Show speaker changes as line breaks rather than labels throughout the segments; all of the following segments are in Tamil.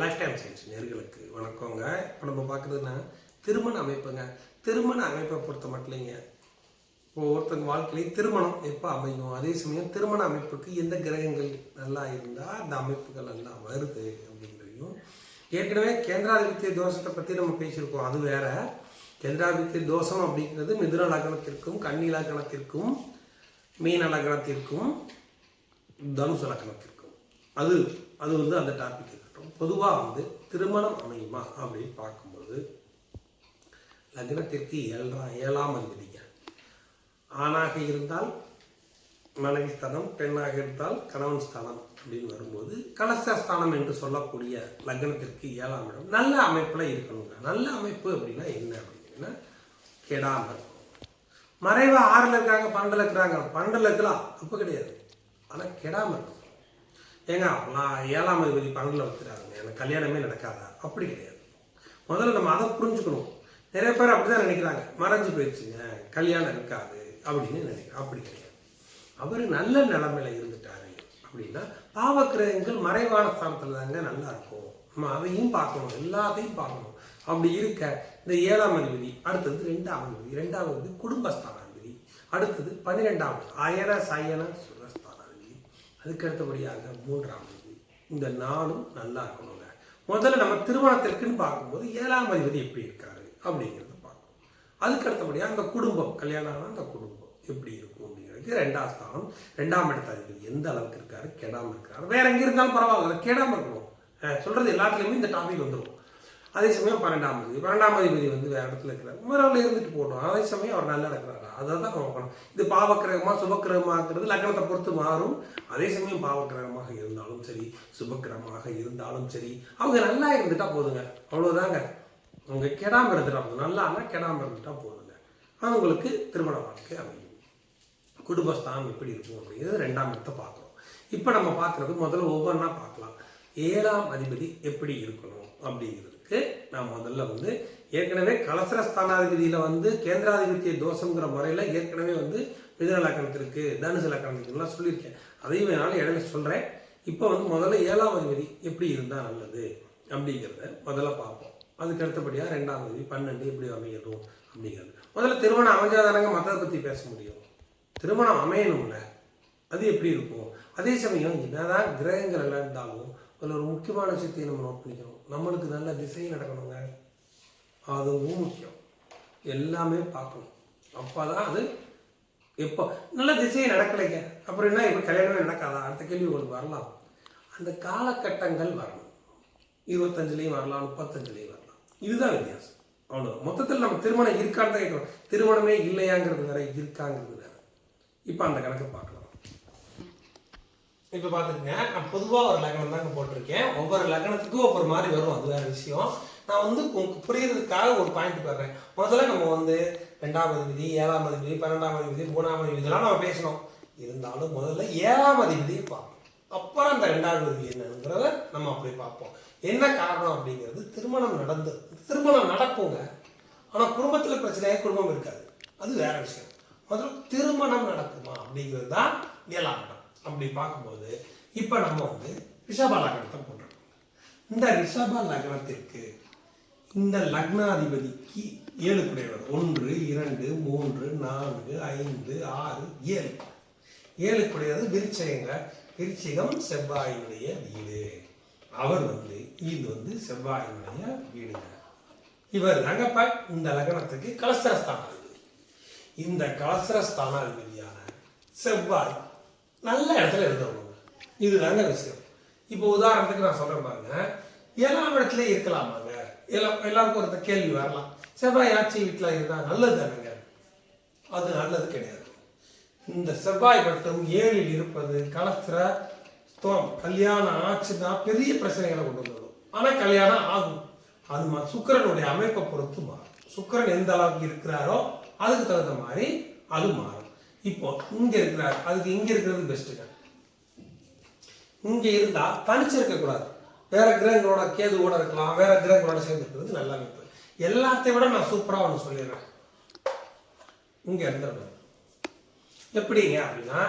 லைஃப் டைம் சயின்ஸ் நேர்களுக்கு வணக்கங்க. இப்போ நம்ம பார்க்குறதுன்னா திருமண அமைப்புங்க. திருமண அமைப்பை பொறுத்த மட்டும் இல்லைங்க. இப்போ ஒருத்தங்க வாழ்க்கையிலையும் திருமணம் எப்போ அமையும்? அதே சமயம் திருமண அமைப்புக்கு எந்த கிரகங்கள் நல்லா இருந்தால் அந்த அமைப்புகள் நல்லா வருது அப்படிங்கிறதையும் ஏற்கனவே கேந்திராதிபத்திய தோஷத்தை பற்றி நம்ம பேசியிருக்கோம். அது வேற. கேந்திராதிபத்திய தோஷம் அப்படிங்கிறது மிதுன லக்னத்திற்கும் கன்னி லக்னத்திற்கும் மீன லக்னத்திற்கும் தனுசு லக்னத்திற்கும். அது அது வந்து அந்த டாபிக் இருக்கட்டும் பொதுவாக வந்து திருமணம் அமையுமா அப்படின்னு பார்க்கும்போது லக்னத்திற்கு ஏழாம் ஏழாம் அதிபதிங்க. ஆணாக இருந்தால் மனைவி ஸ்தானம் பெண்ணாக இருந்தால் கணவன் ஸ்தானம் அப்படின்னு வரும்போது கலசஸ்தானம் என்று சொல்லக்கூடிய லக்னத்திற்கு ஏழாம் இடம். நல்ல அமைப்பில் இருக்கணுங்க. நல்ல அமைப்பு அப்படின்னா என்ன அப்படின்னா கெடாமல் இருக்கணும் மறைவா ஆறில் இருக்காங்க பன்னெண்டில் இருக்கிறாங்க. பன்னெண்டில் இருக்கலாம் தப்பு கிடையாது. ஆனால் கெடாமல் இருக்கும் ஏங்க நான் ஏழாம் அதிபதி பன்னெண்டில் வச்சுட்டாருங்க எனக்கு கல்யாணமே நடக்காதா? அப்படி கிடையாது. முதல்ல நம்ம அதை புரிஞ்சுக்கணும். நிறைய பேர் அப்படிதான் நினைக்கிறாங்க. மறைஞ்சு போயிடுச்சுங்க. கல்யாணம் இருக்காது அப்படின்னு நினைக்கிறேன். அப்படி கிடையாது. அவர் நல்ல நிலைமையில இருந்துட்டாரு அப்படின்னா பாவக்கிரகங்கள் மறைவான ஸ்தானத்தில் தாங்க நல்லா இருக்கும். நம்ம அதையும் பார்க்கணும். எல்லாத்தையும் பார்க்கணும். அப்படி இருக்க இந்த ஏழாம் அதிபதி அடுத்தது ரெண்டாம் அதிபதி ரெண்டாம் அதிபதி குடும்பஸ்தானாதிபதி அடுத்தது பன்னிரெண்டாம் அயன சயன அதுக்கு அடுத்தபடியாக மூன்றாம் இந்த நாளும் நல்லா இருக்கணுங்க. முதல்ல நம்ம திருமணத்திற்குன்னு பார்க்கும்போது ஏழாம் அதிபதி எப்படி இருக்காரு அப்படிங்கிறத பார்க்கணும். அதுக்கு அடுத்தபடியாக அந்த குடும்பம் கல்யாணம் ஆனால் அந்த குடும்பம் எப்படி இருக்கும் அப்படிங்கிறது ரெண்டாம் ஸ்தானம் ரெண்டாம் இடத்த அதிபதி எந்த அளவுக்கு இருக்காரு கெடாமல் இருக்காரு வேற எங்கே இருந்தாலும் பரவாயில்ல கெடாமல் இருக்கணும். சொல்றது எல்லாத்துலேயுமே இந்த டாபிக் வந்துடும் அதே சமயம் பன்னெண்டாம் அதிபதி. பன்னெண்டாம் அதிபதி வந்து வேற இடத்துல இருக்கிறார். உமரவில் இருந்துட்டு போட்டோம் அதே சமயம் அவர் நல்லா இருக்கிறாரா? அதை தான் நோக்கணும் இது பாவக்கிரகமா சுபக்கிரகமாங்கிறது லக்னத்தை பொறுத்து மாறும். அதே சமயம் பாவக்கிரகமாக இருந்தாலும் சரி சுபக்கிரகமாக இருந்தாலும் சரி அவங்க நல்லா இருந்துட்டா போதுங்க. அவ்வளவுதாங்க. அவங்க கெடாம இருந்துட்டா போதும். நல்லானா கெடாம இருந்துட்டா போதுங்க. அவங்களுக்கு திருமண வாழ்க்கை அமையும். குடும்பஸ்தானம் எப்படி இருக்கும் அப்படிங்கிறது ரெண்டாம் இடத்தை பார்க்குறோம் இப்போ நம்ம பார்க்குறது முதல்ல ஒவ்வொன்றா பார்க்கலாம். ஏழாம் அதிபதி எப்படி இருக்கணும் அப்படிங்கிறதுக்கு நான் முதல்ல வந்து ஏற்கனவே கலசர ஸ்தானாதிபதியில் வந்து கேந்திராதிபத்திய தோஷங்கிற முறையில் ஏற்கனவே வந்து மிதுன லக்கணத்திற்கு தனுசு லக்கணத்துக்குலாம் சொல்லியிருக்கேன். அதையும் என்னால் இடையில சொல்கிறேன் இப்போ வந்து முதல்ல ஏழாம் அதிபதி எப்படி இருந்தால் நல்லது அப்படிங்கிறத முதல்ல பார்ப்போம். அதுக்கு அடுத்தபடியாக ரெண்டாம் அதிபதி பன்னெண்டு எப்படி அமையணும் அப்படிங்கிறது. முதல்ல திருமணம் அமைஞ்சாதானங்க மற்றதை பற்றி பேச முடியும். திருமணம் அமையணும்ல. அது எப்படி இருக்கும்? அதே சமயம் என்னதான் கிரகங்கள் எல்லாம் இருந்தாலும் அதில் ஒரு முக்கியமான விஷயத்தையும் நம்ம நோட் பண்ணிக்கணும். நம்மளுக்கு நல்ல திசை நடக்கணுங்க. அதுவும் முக்கியம். எல்லாமே பார்க்கணும். அப்பதான் அது எப்போ நல்ல திசையை நடக்கலைங்க. அப்புறம் என்ன இப்போ கல்யாணமே நடக்காதா? அடுத்த கேள்வி உங்களுக்கு வரலாம். அந்த காலகட்டங்கள் வரணும். இருபத்தஞ்சுலேயும் வரலாம் முப்பத்தஞ்சுலேயும் வரலாம். இதுதான் வித்தியாசம். அவ்வளோ மொத்தத்தில் நம்ம திருமணம் இருக்கான்னு தான் கேட்கணும் திருமணமே இல்லையாங்கிறது வேற இருக்காங்கிறது வேற. இப்போ அந்த கணக்கு பார்க்கலாம். இப்போ பார்த்துக்கங்க நான் பொதுவாக ஒரு லக்னம் தாங்க போட்டிருக்கேன். ஒவ்வொரு லக்னத்துக்கும் ஒவ்வொரு மாதிரி வரும். அது வேற விஷயம். நான் வந்து உங்களுக்கு புரியறதுக்காக ஒரு பாயிண்ட் வர்றேன் முதல்ல நம்ம வந்து ரெண்டாம் அதிபதி ஏழாம் அதிபதி பன்னெண்டாம் அதிபதி மூணாம் அதிபதி இதெல்லாம் நம்ம பேசணும். இருந்தாலும் முதல்ல ஏழாம் அதிபதியை பார்ப்போம். அப்புறம் அந்த ரெண்டாவது விதி என்னங்கிறத நம்ம அப்படி பார்ப்போம். என்ன காரணம் அப்படிங்கிறது திருமணம் நடந்து திருமணம் நடக்குங்க. ஆனால் குடும்பத்தில் பிரச்சனையாக குடும்பம் இருக்காது. அது வேற விஷயம். முதல்ல திருமணம் நடக்குமா அப்படிங்கிறது தான் ஏழாம் இடம். அப்படி பார்க்கும்போது இப்போ நம்ம வந்து ரிஷபா லக்னத்தை போட்டிருக்கோம். இந்த ரிஷபா லக்னத்திற்கு இந்த லக்னாதிபதிக்கு ஏழு குடையவர் ஒன்று இரண்டு மூன்று நான்கு ஐந்து ஆறு ஏழு. ஏழு குடையது விருச்சயங்க விருச்சிகம் செவ்வாயினுடைய வீடு. அவர் வந்து இது வந்து செவ்வாயினுடைய வீடுங்க. இவர் தாங்கப்ப இந்த லக்னத்துக்கு கலசரஸ்தானாதிபதி இந்த கலசரஸ்தானாதிபதியான செவ்வாய் நல்ல இடத்துல இருந்தவங்க. இதுதாங்க விஷயம். இப்போ உதாரணத்துக்கு நான் சொல்கிறேன் பாருங்க. ஏழாம் இடத்துல இருக்கலாமாங்க? எல்லாம் எல்லாருக்கும் ஒரு கேள்வி வரலாம். செவ்வாய் ஆட்சி வீட்டில் இருந்தால் நல்லது தானுங்க? அது நல்லது கிடையாது. இந்த செவ்வாய் மட்டும் ஏழில் இருப்பது கலத்திர ஸ்தோம் கல்யாணம் ஆச்சுன்னா பெரிய பிரச்சனைகளை கொண்டு வந்துடும் ஆனால் கல்யாணம் ஆகும். அது மா- சுக்கிரனுடைய அமைப்பை பொறுத்து மாறும். சுக்கிரன் எந்த அளவுக்கு இருக்கிறாரோ அதுக்கு தகுந்த மாதிரி அது மாறும். இப்போ இங்க இருக்கிறார். அதுக்கு இங்க இருக்கிறது பெஸ்ட்டுங்க இங்க இருந்தா தனிச்சு இருக்கக்கூடாது வேற கிரகங்களோட கேதுவோட இருக்கலாம். வேற கிரகங்களோட சேர்ந்து இருக்கிறது நல்ல அமைப்பு. எல்லாத்தையும் விட நான் சூப்பரா ஒன்று சொல்லிடுறேன். இங்க இருந்துடணும் எப்படிங்க அப்படின்னா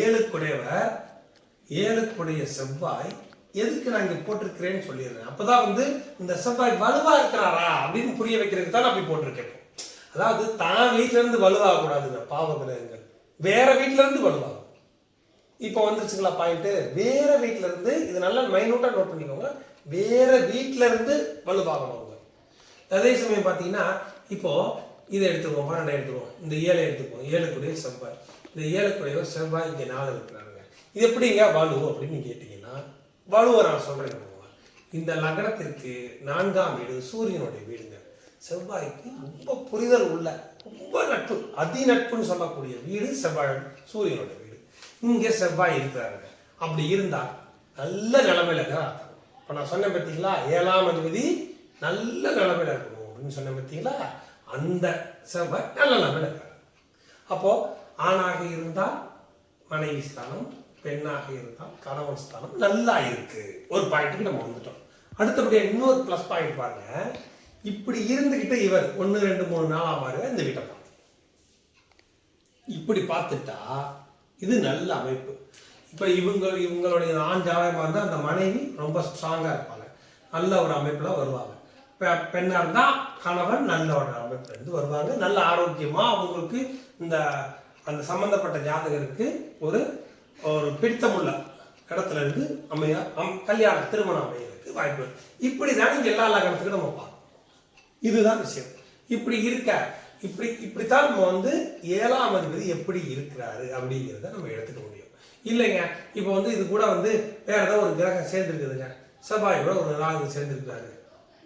ஏழுக்குடையவர் ஏழுக்குடைய செவ்வாய் எதுக்கு நான் இங்க போட்டிருக்கிறேன்னு சொல்லிடுறேன். அப்பதான் வந்து இந்த செவ்வாய் வலுவா இருக்கிறாரா அப்படின்னு புரிய வைக்கிறதுக்கு தான் நான் அப்படி போட்டிருக்கேன். அதாவது தான் வீட்ல இருந்து வலுவாக கூடாதுங்க பாவ கிரகங்கள். வேற வீட்டில இருந்து வலுவாகும் இப்போ வந்துருச்சுங்களா பாயிண்ட் வேற வீட்டில இருந்து இது நல்லா மைனூட்டா நோட் பண்ணிக்கோங்க. வேற வீட்டில இருந்து பார்க்கணும் அவங்க. அதே சமயம் பார்த்தீங்கன்னா இப்போ இதை எடுத்துக்குவோம் பன்னெண்டை எடுத்துக்குவோம். இந்த ஏழை எடுத்துக்குவோம். ஏழுக்குடைய செவ்வாய். இந்த ஏழுக்குடையவர் செவ்வாய் இங்கே நாலு இருக்கிறாருங்க. இது எப்படிங்க வலு அப்படின்னு கேட்டிங்கன்னா வலுவை நான் சொல்றேன் இந்த லக்னத்திற்கு நான்காம் வீடு சூரியனுடைய வீடுங்க. செவ்வாய்க்கு ரொம்ப புரிதல் உள்ள ரொம்ப நட்பு அதி நட்புன்னு சொல்லக்கூடிய வீடு செவ்வாழன் சூரியனோட வீடு. இங்கே செவ்வாய் இருக்கிறாங்க அப்படி இருந்தால் நல்ல நிலைமையில அர்த்தம் இப்போ நான் சொன்னேன் பார்த்தீங்களா ஏழாம் அதிபதி நல்ல நிலைமையில இருக்கணும் அப்படின்னு சொன்னேன் பார்த்தீங்களா? அந்த செவ்வாய் நல்ல நிலைமையில இருக்காரு. அப்போது ஆணாக இருந்தால் மனைவி ஸ்தானம் பெண்ணாக இருந்தால் கணவன் ஸ்தானம் நல்லா இருக்கு. ஒரு பாயிண்ட்டுக்கு நம்ம வந்துட்டோம். அடுத்தபடியாக இன்னொரு ப்ளஸ் பாயிண்ட் பாருங்கள் இப்படி இருந்துகிட்டு இவர் ஒன்று ரெண்டு மூணு நாள் ஆவாரு இந்த வீட்டை பார்த்து. இப்படி பார்த்துட்டா இது நல்ல அமைப்பு. இப்போ இவங்க இவங்களுடைய ஆண் ஜாதகமாக இருந்தால் அந்த மனைவி ரொம்ப ஸ்ட்ராங்காக இருப்பாங்க. நல்ல ஒரு அமைப்பில் வருவாங்க. இப்போ பெண்ணாக இருந்தால் கணவன் நல்ல ஒரு அமைப்புலேருந்து வருவாங்க. நல்ல ஆரோக்கியமாக அவங்களுக்கு இந்த அந்த சம்மந்தப்பட்ட ஜாதகருக்கு ஒரு ஒரு பிடித்தமுள்ள இடத்துல இருந்து அமைய அம் கல்யாண திருமணம் அமையறதுக்கு வாய்ப்பு இப்படி தான் இங்கே எல்லா லக்னத்துக்கும் நம்ம பார்க்கணும் இதுதான் விஷயம். இப்படி இருக்க இப்படி இப்படித்தான் நம்ம வந்து ஏழாம் அதிபதி எப்படி இருக்கிறாரு அப்படிங்கிறத நம்ம எடுத்துக்க முடியும். இல்லைங்க இப்போ வந்து இது கூட வந்து வேற ஏதோ ஒரு கிரகம் சேர்ந்துருக்குதுங்க. செவ்வாய் கூட ஒரு ராகு சேர்ந்துருக்காரு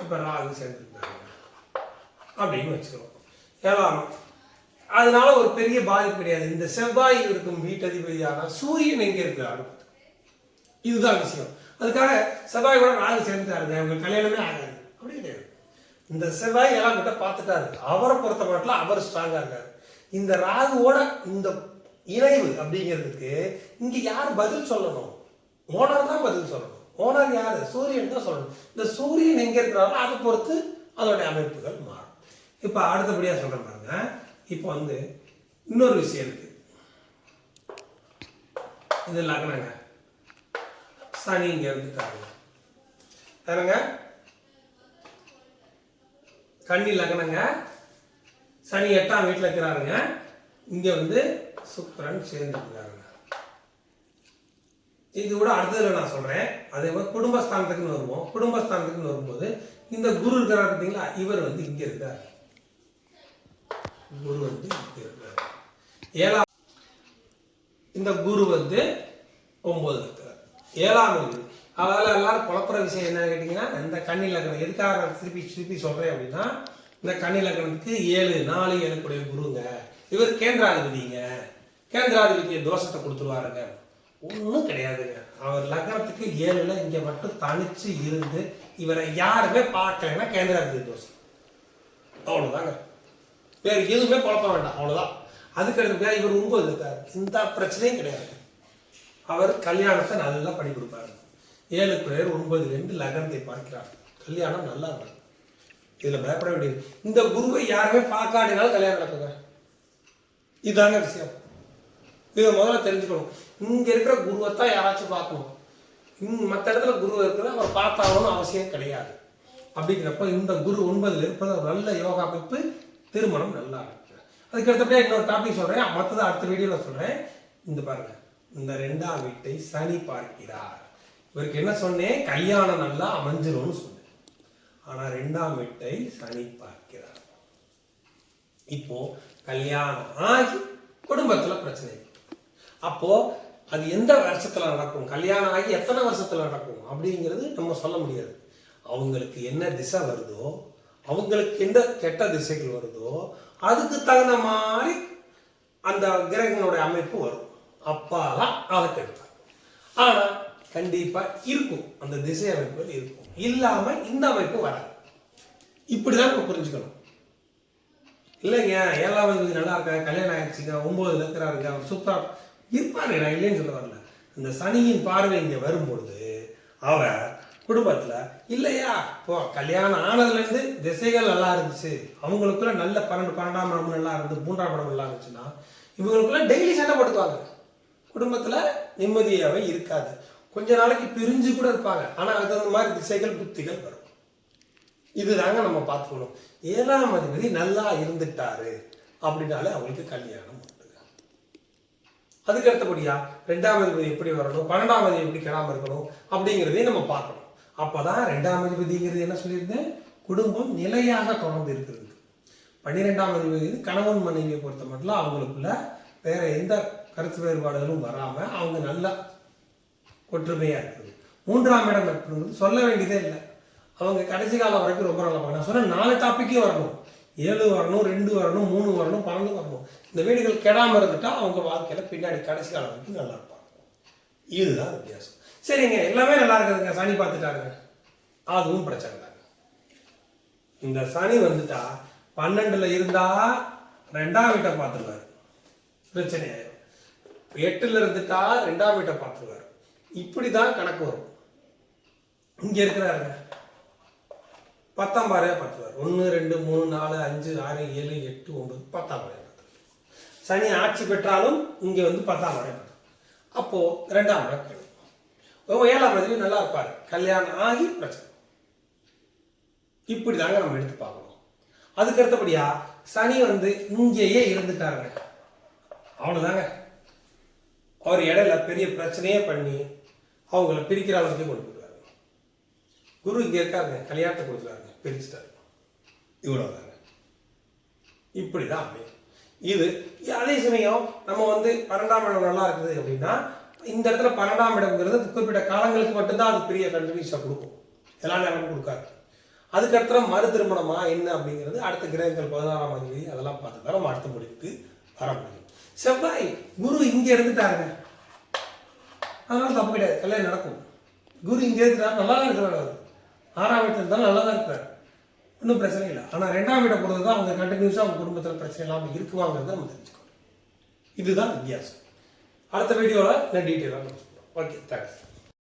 இப்போ ராகு சேர்ந்துருக்காரு அப்படின்னு வச்சுக்கிறோம். ஏழாம் அதனால ஒரு பெரிய பாதிப்பு கிடையாது. இந்த செவ்வாய் இருக்கும் வீட்டதிபதியான சூரியன் எங்கே இருக்கிறாரு? இதுதான் விஷயம். அதுக்காக செவ்வாய் கூட ராகு சேர்ந்துட்டாருங்க. அவங்க கல்யாணமே ஆகாது. அப்படி கிடையாது. இந்த செவ்வாய் எல்லாம் கிட்ட பார்த்துட்டாரு. அவரை பொறுத்த மட்டும் அவர் ஸ்ட்ராங்காக இருக்கார். இந்த ராகுவோட இந்த இணைவு அப்படிங்கிறதுக்கு இங்கே யார் பதில் சொல்லணும்? ஓனர் தான் பதில் சொல்லணும். ஓனர் யார்? சூரியன் தான் சொல்லணும். இந்த சூரியன் எங்கே இருக்கிறாரோ அதை பொறுத்து அதோடைய அமைப்புகள் மாறும். இப்போ அடுத்தபடியாக சொல்கிற பாருங்க. இப்போ வந்து இன்னொரு விஷயம் இருக்கு. இது லக்னங்க. சனி இங்கே இருந்துட்டாருங்க பாருங்க. கன்னி லக்னங்க. சனி எட்டாம் வீட்டில் இருக்கிறாருங்க. இங்கே வந்து சுக்கரன் சேர்ந்துருக்கிறாருங்க இது கூட அடுத்ததுல நான் சொல்றேன். அதே மாதிரி குடும்பஸ்தானத்துக்குன்னு வருவோம். குடும்பஸ்தானத்துக்குன்னு வரும்போது இந்த குரு இருக்கிறார் பார்த்தீங்களா இவர் வந்து இங்க இருக்கார். குரு வந்து இங்கே இருக்கார். ஏழாம் இந்த குரு வந்து ஒம்பது இருக்கிறார் ஏழாம் அதனால் எல்லாரும் குழப்புற விஷயம் என்னன்னு கேட்டிங்கன்னா இந்த கன்னி லக்னம் எதுக்காக நான் திருப்பி திருப்பி சொல்கிறேன் அப்படின்னா இந்த கன்னி லக்னத்துக்கு ஏழு நாலு ஏழுக்குடைய குருங்க. இவர் கேந்திராதிபதிங்க. கேந்திராதிபதியை தோஷத்தை கொடுத்துருவாருங்க. ஒன்றும் கிடையாதுங்க. அவர் லக்னத்துக்கு ஏழுல இங்கே மட்டும் தனிச்சு இருந்து இவரை யாருமே பார்க்கலைன்னா கேந்திராதிபதி தோஷம். அவ்வளோதாங்க வேறு எதுவுமே குழப்ப வேண்டாம். அவ்வளோதான் அதுக்கு பேர் இவர் ஒன்பது இருக்காரு. இந்த பிரச்சனையும் கிடையாது. அவர் கல்யாணத்தை நல்லா பண்ணி கொடுப்பாரு. ஏழு பேர் ஒன்பதுல லகனத்தை லக்னத்தை பார்க்கிறார். கல்யாணம் நல்லா இருக்கும். இதில் பயப்பட வேண்டியது இந்த குருவை யாருமே பார்க்காட்டினாலும் கல்யாணம் நடக்குங்க. இதுதாங்க விஷயம். இதை முதல்ல தெரிஞ்சுக்கணும். இங்கே இருக்கிற குருவை தான் யாராச்சும் பார்க்கணும். இங்க மற்ற இடத்துல குரு இருக்கிற அவர் பார்த்தாகணும் அவசியம் கிடையாது. அப்படிங்கிறப்ப இந்த குரு ஒன்பதில் இருப்பது நல்ல யோகா அமைப்பு. திருமணம் நல்லா இருக்கு. அதுக்கு அடுத்தபடியாக இன்னொரு டாபிக் சொல்கிறேன் மற்றது அடுத்த வீடியோவில் சொல்கிறேன் இந்த பாருங்க. இந்த ரெண்டாம் வீட்டை சனி பார்க்கிறார். இவருக்கு என்ன சொன்னேன்? கல்யாணம் நல்லா அமைஞ்சிரும்னு சொன்னேன். ஆனா ரெண்டாம் வீட்டை சனி பார்க்கிறார். இப்போ கல்யாணம் ஆகி குடும்பத்துல பிரச்சனை. அப்போ அது எந்த வருஷத்துல நடக்கும்? கல்யாணம் ஆகி எத்தனை வருஷத்துல நடக்கும்? அப்படிங்கிறது நம்ம சொல்ல முடியாது. அவங்களுக்கு என்ன திசை வருதோ அவங்களுக்கு எந்த கெட்ட திசைகள் வருதோ அதுக்கு தகுந்த மாதிரி அந்த கிரகங்களுடைய அமைப்பு வரும். அப்பாலாம் அதை கெடுப்பார். ஆனா கண்டிப்பா இருக்கும். அந்த திசை அமைப்புகள் இருக்கும். இல்லாம இந்த அமைப்பு வராது. இப்படிதான் நம்ம புரிஞ்சுக்கணும். இல்லைங்க ஏழாவது நல்லா இருக்கா? கல்யாணம் ஆயிடுச்சுங்க ஒன்பதுல இருக்கிறாருங்க அவர் சூப்பரா இருப்பாரு நான் இல்லைன்னு சொல்ல வரல. இந்த சனியின் பார்வை இங்க வரும்பொழுது அவர் குடும்பத்துல இல்லையா இப்போ கல்யாணம் ஆனதுல இருந்து திசைகள் நல்லா இருந்துச்சு. அவங்களுக்குள்ள நல்ல பன்னெண்டு பன்னெண்டாம் இடம் நல்லா இருந்து மூன்றாம் இடம் நல்லா இருந்துச்சுன்னா இவங்களுக்குள்ள டெய்லி சண்டை போட்டுக்குவாங்க. குடும்பத்துல நிம்மதியாவே இருக்காது. கொஞ்ச நாளைக்கு பிரிஞ்சு கூட இருப்பாங்க. ஆனால் அது தகுந்த மாதிரி திசைகள் புத்திகள் வரும். இதுதாங்க நம்ம பார்த்துக்கணும். ஏழாம் அதிபதி நல்லா இருந்துட்டாரு அப்படின்னாலே அவங்களுக்கு கல்யாணம் உண்டுங்க. அதுக்கு அடுத்தபடியா ரெண்டாம் அதிபதி எப்படி வரணும்? பன்னெண்டாம் அதிபதி எப்படி கெடாமல் இருக்கணும்? அப்படிங்கிறதையும் நம்ம பார்க்கணும். அப்போதான் ரெண்டாம் அதிபதிங்கிறது என்ன சொல்லியிருந்தேன்? குடும்பம் நிலையாக தொடர்ந்து இருக்கிறது. பன்னிரெண்டாம் அதிபதி கணவன் மனைவியை பொறுத்த மட்டும் அவங்களுக்குள்ள வேற எந்த கருத்து வேறுபாடுகளும் வராமல் அவங்க நல்லா ஒற்றுமையாக இருக்குது மூன்றாம் இடம் நட்புங்கிறது சொல்ல வேண்டியதே இல்லை. அவங்க கடைசி காலம் வரைக்கும் ரொம்ப நல்லா நான் சொன்ன நாலு டாப்பிக்கே வரணும். ஏழு வரணும் ரெண்டு வரணும் மூணு வரணும் பன்னெண்டு வரணும். இந்த வீடுகள் கெடாமல் இருந்துட்டால் அவங்க வாழ்க்கையில் பின்னாடி கடைசி காலம் வரைக்கும் நல்லா இருப்பாங்க. இதுதான் வித்தியாசம். சரிங்க எல்லாமே நல்லா இருக்குதுங்க. சனி பார்த்துட்டாருங்க. அதுவும் பிரச்சனை தாங்க இந்த சனி வந்துட்டா பன்னெண்டுல இருந்தா ரெண்டாம் வீட்டை பார்த்துருவார். பிரச்சனை ஆயிரும். எட்டுல இருந்துட்டா ரெண்டாம் வீட்டை பார்த்துருவார். இப்படிதான் கணக்கு வரும். இங்கே இருக்கிறாருங்க. பத்தாம் பாறையா பார்த்துருவார் ஒன்று ரெண்டு மூணு நாலு அஞ்சு ஆறு ஏழு எட்டு ஒன்பது பத்தாம் பாறையா பார்த்துருவார் சனி ஆட்சி பெற்றாலும் இங்கே வந்து பத்தாம் பாறையா பார்த்துருவார் ரெண்டாம் பாறை போயிடும் ஏழாம் பாறை நல்லா இருப்பார். கல்யாணம் ஆகி பிரச்சனை. இப்படி தாங்க நம்ம எடுத்து பார்க்கணும். அதுக்கு அடுத்தபடியா சனி வந்து இங்கேயே இருந்துட்டாருங்க. அவ்வளோதாங்க அவர் இடையில பெரிய பிரச்சனையே பண்ணி அவங்கள பிரிக்கிற அளவுக்கு கொண்டு போயிடுவாரு. குரு இங்கே இருக்காருங்க கல்யாணத்தை கொடுத்துருவாருங்க பிரிச்சுட்டாரு இவ்வளவுதாங்க இப்படிதான் அமையும் இது அதே சமயம் நம்ம வந்து பன்னெண்டாம் இடம் நல்லா இருக்குது அப்படின்னா இந்த இடத்துல பன்னெண்டாம் இடம்ங்கிறது குறிப்பிட்ட காலங்களுக்கு மட்டும்தான் அது பெரிய கண்டினியூஸாக கொடுக்கும். எல்லா நேரமும் கொடுக்காது. அதுக்கடுத்த மறு திருமணமா என்ன அப்படிங்கிறது அடுத்த கிரகங்கள் பதினாறாம் தேதி அதெல்லாம் பார்த்து தான் நம்ம அடுத்த முடிவுக்கு வர முடியும். செவ்வாய் குரு இங்கே இருந்துட்டாருங்க. அதனால தப்பு கிடையாது. கல்யாணம் நடக்கும். குரு இங்கே இருக்கிறார். நல்லா தான் இருக்கிறார் அவர். ஆறாம் வீட்டில் இருந்தாலும் நல்லா தான் இருக்கிறார். ஒன்றும் பிரச்சனை இல்லை. ஆனால் ரெண்டாம் வீட்டை பொறுத்து தான் அவங்க கண்டினியூஸாக அவங்க குடும்பத்தில் பிரச்சனை இல்லாமல் இருக்குவாங்கிறத நம்ம தெரிஞ்சுக்கணும். இதுதான் வித்தியாசம். அடுத்த வீடியோவில் நான் டீட்டெயிலாக நம்ம சொல்கிறோம் ஓகே தேங்க்ஸ்